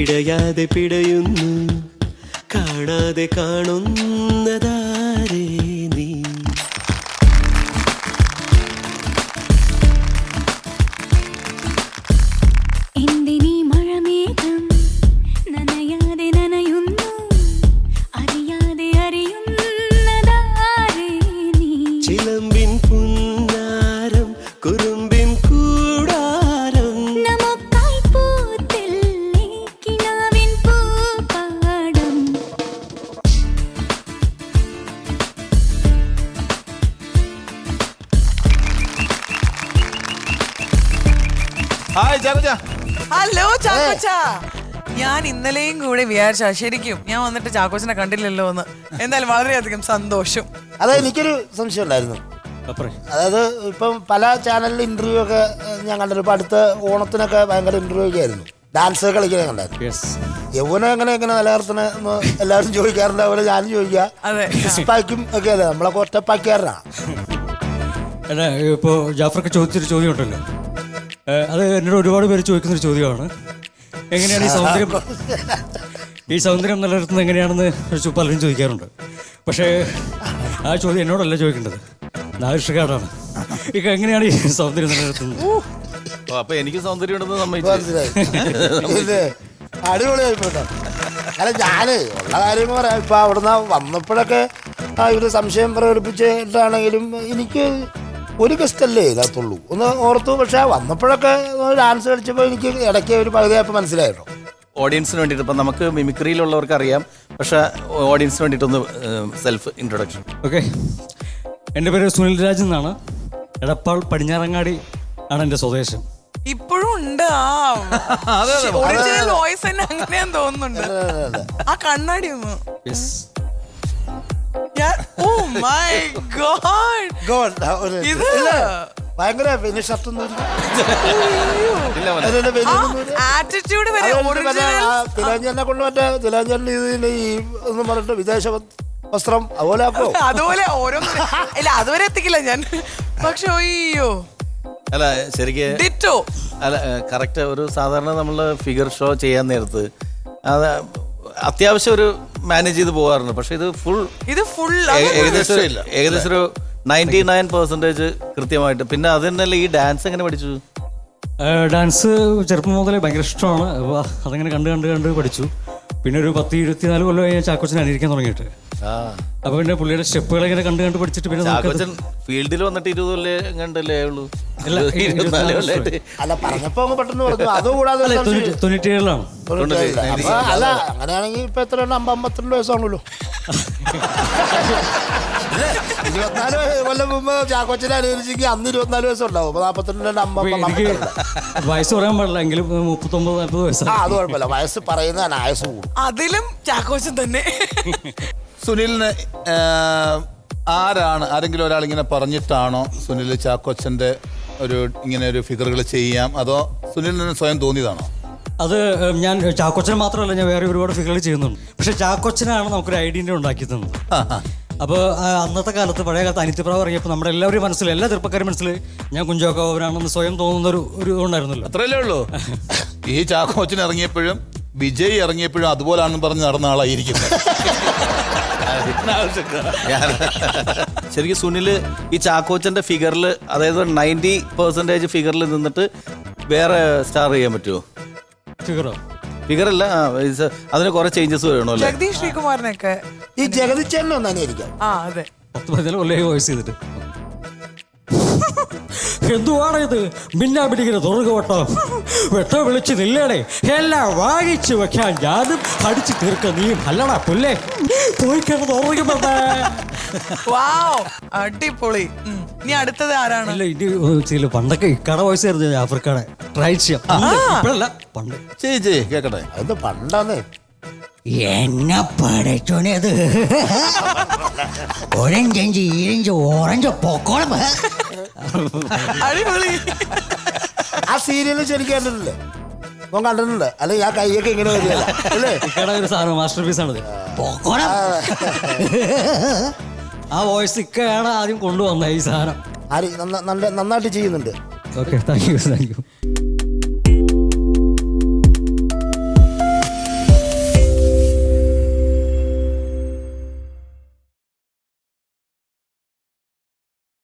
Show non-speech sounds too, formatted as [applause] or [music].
പിടയാതെ പിടയുന്നു. കാണാതെ കാണുന്നതാരേ hi ചാക്കോച്ച. Hello ചാക്കോച്ച. ഞാൻ ഇന്നലെയും കൂടെ വിചാരിച്ച ശരിക്കും ഞാൻ വന്നിട്ട് ചാക്കോച്ചനെ കണ്ടില്ലല്ലോ എന്ന്. എന്തായാലും വളരെയധികം സന്തോഷം. അതെ എനിക്കൊരു സംശയം ഉണ്ടായിരുന്നു. അതായത് ഇപ്പം പല ചാനലിൽ ഇന്റർവ്യൂ ഒക്കെ ഞാൻ കണ്ടിരുന്നു. ഇപ്പം അടുത്ത ഓണത്തിനൊക്കെ ഭയങ്കര ഇന്റർവ്യൂ ഒക്കെ ആയിരുന്നു. ഡാൻസ് കളിക്കുന്നത് കണ്ടായിരുന്നു. യൗവനം എങ്ങനെ എങ്ങനെ നിലനിർത്തണ എന്ന് എല്ലാവരും ചോദിക്കാറുണ്ട്. അതുപോലെ ഞാനും ചോദിക്കുക ഒക്കെ അതെ നമ്മളൊക്കെ ഒറ്റപ്പാക്കിയാറാണ് ഇപ്പോ ഇപ്പോൾ ജാഫർക്ക് ചോദിച്ചൊരു ചോദ്യം ഉണ്ടല്ലോ. അത് എന്നോട് ഒരുപാട് പേര് ചോദിക്കുന്ന ഒരു ചോദ്യമാണ്. എങ്ങനെയാണ് ഈ സൗന്ദര്യം? ഈ സൗന്ദര്യം നിലനിർത്തുന്നത് എങ്ങനെയാണെന്ന് പലരും ചോദിക്കാറുണ്ട്. പക്ഷേ ആ ചോദ്യം എന്നോടല്ല ചോദിക്കേണ്ടത്. നാഗരിഷക്കാടാണ് ഇക്ക എങ്ങനെയാണ് ഈ സൗന്ദര്യം നിലനിർത്തുന്നത്? ഓ, അപ്പൊ എനിക്ക് സൗന്ദര്യം ഉണ്ടെന്ന് സമ്മതിച്ചു. അല്ല ഞാൻ ഉള്ള കാര്യങ്ങൾ പറയാം. ഇപ്പൊ അവിടുന്ന് വന്നപ്പോഴൊക്കെ ആ ഇവർ സംശയം പ്രകടിപ്പിച്ചിട്ടാണെങ്കിലും എനിക്ക് ഒരു ഗസ്റ്റല്ലേ ഇതിനകത്തുള്ളൂ. ഒന്ന് ഓർത്തു പക്ഷെ വന്നപ്പോഴൊക്കെ ഡാൻസ് കളിച്ചപ്പോൾ എനിക്ക് ഇടയ്ക്ക് ഒരു പകുതിയായപ്പോൾ മനസ്സിലായിട്ടോ ഓഡിയൻസിന് വേണ്ടിയിട്ട് ഇപ്പം നമുക്ക് മിമിക്രിയിലുള്ളവർക്ക് അറിയാം. പക്ഷെ ഓഡിയൻസിന് വേണ്ടിയിട്ടൊന്ന് സെൽഫ് ഇൻട്രൊഡക്ഷൻ ഓക്കെ എന്റെ പേര് സുനിൽ രാജ് എന്നാണ്. എടപ്പാൾ പടിഞ്ഞാറങ്ങാടി ആണ് എന്റെ സ്വദേശം. ഇപ്പോഴും ഉണ്ട്. ആ. ഒറിജിനൽ വോയിസ് തന്നെ അങ്ങനെയാന്ന് തോന്നുന്നുണ്ട്. ആ കണ്ണാടി ഒന്ന്. മൈ ഗോഡ് ഗോഡ് ഇത്. ഭയങ്കര പിന്നെ ഷർട്ടൊന്നും ആറ്റിറ്റ്യൂഡ് വരെ തിലാഞ്ചേനെ കൊണ്ട് മറ്റേ തിലാഞ്ചേന്റെ ഇതിന് ഈ എന്ന് പറഞ്ഞിട്ട് വിദേശ വസ്ത്രം അതുപോലെ ആക്കോ [laughs] അതുപോലെ ഓരോ ഇല്ല അതുവരെ എത്തിക്കില്ല ഞാൻ. പക്ഷെ അയ്യോ. അല്ല ശരിക്കും ഡിറ്റോ. അല്ല കറക്റ്റ് ഒരു സാധാരണ നമ്മൾ ഫിഗർ ഷോ ചെയ്യാൻ നേരത്ത് അത് അത്യാവശ്യം ഒരു മാനേജ് ചെയ്ത് പോകാറുണ്ട്. പക്ഷെ ഇത് ഫുൾ ഇത് ഫുൾ ഏകദേശം ഒരു- ഏകദേശം ഒരു നയന്റി നയൻ പെർസെന്റേജ് കൃത്യമായിട്ട്. പിന്നെ അത് തന്നെയല്ല ഈ ഡാൻസ് എങ്ങനെ പഠിച്ചു? ഡാൻസ് ചെറുപ്പം മുതലേ ഭയങ്കര ഇഷ്ടമാണ്. അപ്പോൾ അതങ്ങനെ കണ്ട് കണ്ട് കണ്ട് പഠിച്ചു. പിന്നെ ഒരു പത്ത് ഇരുപത്തിനാല് കൊല്ലം ഞാൻ ചാക്കോച്ചനെ അനുകരിക്കാൻ തുടങ്ങിയിട്ട്. ആ. അപ്പോൾ പിന്നെ പുള്ളിയുടെ സ്റ്റെപ്പുകൾ ഇങ്ങനെ കണ്ട് കണ്ട് പഠിച്ചിട്ട് പിന്നെ ചാക്കോച്ചൻ ഫീൽഡിൽ വന്നിട്ട് ഇരുപത് കൊല്ലം കണ്ടല്ലേ ഉള്ളൂ? അല്ല, ഈ ഇരുപത്തിനാല് ഇരുപത്തിനാല് കൊല്ലമായിട്ട്. അല്ല പറഞ്ഞപ്പോ അങ്ങ് പെട്ടെന്ന് പറഞ്ഞു. അതുകൂടാതെ അല്ല. തൊണ്ണൂറ്റി. അപ്പൊ അല്ല അങ്ങനെയാണെങ്കിൽ ഇപ്പൊ എത്ര അമ്പ അമ്പത്തിരണ്ട് വയസ്സാണല്ലോ. ഇരുപത്തിനാല് കൊല്ലം മുമ്പ് ചാക്കോച്ചനെ അനുകരിച്ചെങ്കിൽ അന്ന് ഇരുപത്തിനാല് അപ്പൊ നാപ്പത്തിരണ്ട് അമ്പ അപ്പോൾ എനിക്ക് വയസ്സ് പറയാൻ പാടില്ല. എങ്കിലും മുപ്പത്തൊമ്പത് നാൽപ്പത് ആ വയസ്സാണ് അത് കുഴപ്പമില്ല. വയസ്സ് പറയുന്നതാണ് ആയസ് കൂടും. അതിലും ചാക്കോച്ചൻ തന്നെ. സുനിലിന് ആരാണ് ആരെങ്കിലും ഒരാൾ ഇങ്ങനെ പറഞ്ഞിട്ടാണോ സുനിൽ ചാക്കോച്ചന്റെ ഒരു ഇങ്ങനെ ഒരു ഫിഗറുകൾ ചെയ്യാം? അതോ സുനിലിന് സ്വയം തോന്നിയതാണോ? അത് ഞാൻ ചാക്കോച്ചനെ മാത്രമല്ല ഞാൻ വേറെ ഒരുപാട് ഫിഗറുകൾ ചെയ്യുന്നുണ്ട്. പക്ഷെ ചാക്കോച്ചനാണ് നമുക്കൊരു ഐഡിയ ഉണ്ടാക്കി തന്നത്. അപ്പോൾ അന്നത്തെ കാലത്ത് പഴയ കാലത്ത് അനിത്യപ്രാവ് ഇറങ്ങിയപ്പോൾ നമ്മുടെ എല്ലാവരും മനസ്സിൽ എല്ലാ ചെറുപ്പക്കാരും മനസ്സിൽ ഞാൻ കുഞ്ചോക്കോവനാണെന്ന് സ്വയം തോന്നുന്ന ഒരു ഒരു ഉണ്ടായിരുന്നല്ലോ. അത്രയല്ലേ ഉള്ളൂ. [laughs] ഈ ചാക്കോച്ചൻ ഇറങ്ങിയപ്പോഴും വിജയ് ഇറങ്ങിയപ്പോഴും അതുപോലാണെന്ന് പറഞ്ഞ് നടന്ന ആളായിരിക്കും. [laughs] ശരിക്കും സുനിൽ ഈ ചാക്കോച്ചന്റെ ഫിഗറിൽ അതായത് നയന്റി പെർസെന്റേജ് ഫിഗറിൽ നിന്നിട്ട് വേറെ സ്റ്റാർ ചെയ്യാൻ പറ്റുമോ ഫിഗറോ ഫിഗറല്ല അതിന് കുറെ ചേഞ്ചസ് വരണോ അല്ലേ ജഗദീഷ് ശ്രീകുമാറിനൊക്കെ ഈ ജഗദീഷ് ചേട്ടൻ ഒന്നായിരിക്കും. ആ അതെ. പത്ത് പതിനാല് കൊല്ലം വോയിസ് ചെയ്തിട്ട്. [laughs] എന്തുവാണ് ഇത് മിന്നാ പിടിക്കുന്ന തുറകു വട്ടം വെട്ട വിളിച്ച് നില്ലേടെ എല്ലാം വാങ്ങിച്ചു വെക്കാൻ ഞാനും അടിച്ചു തീർക്ക നീ അല്ലടാ പുല്ലേ. പോയി കിടന്ന് ഉറങ്ങുമ്പോ വാവ് അടിപൊളി. ഉം. ഇനി അടുത്തത് ആരാണ്? അല്ല ഇനി ചില പണ്ടൊക്കെ ഇക്കട വോയിസ് ആയിരുന്നു ജാഫർക്കാടെ ട്രൈ ചെയ്യാം. പണ്ട്, കേക്കട്ടെ. അത് പണ്ടാന്നേ? എന്നെ പടച്ചോനെ അത്. ഒരഞ്ചഞ്ച് ഈരഞ്ച് ഓറഞ്ച് പൊക്കോളം. അടിപൊളി. ആ സീരിയൽ ശരിക്കും കണ്ടിട്ടില്ലേ? ഇപ്പം കണ്ടിട്ടുണ്ട്. അല്ലെ ആ കൈയൊക്കെ ഇങ്ങനെ വരികയല്ല. അല്ലേ? ഒരു സാധനം മാസ്റ്റർ പീസ് ആണത് ആ. വോയിസ് ഇക്കയാണ് ആദ്യം കൊണ്ടുവന്നത് ഈ സാധനം. ആര്? നല്ല- നന്നായിട്ട് ചെയ്യുന്നുണ്ട്. Okay thank you thank you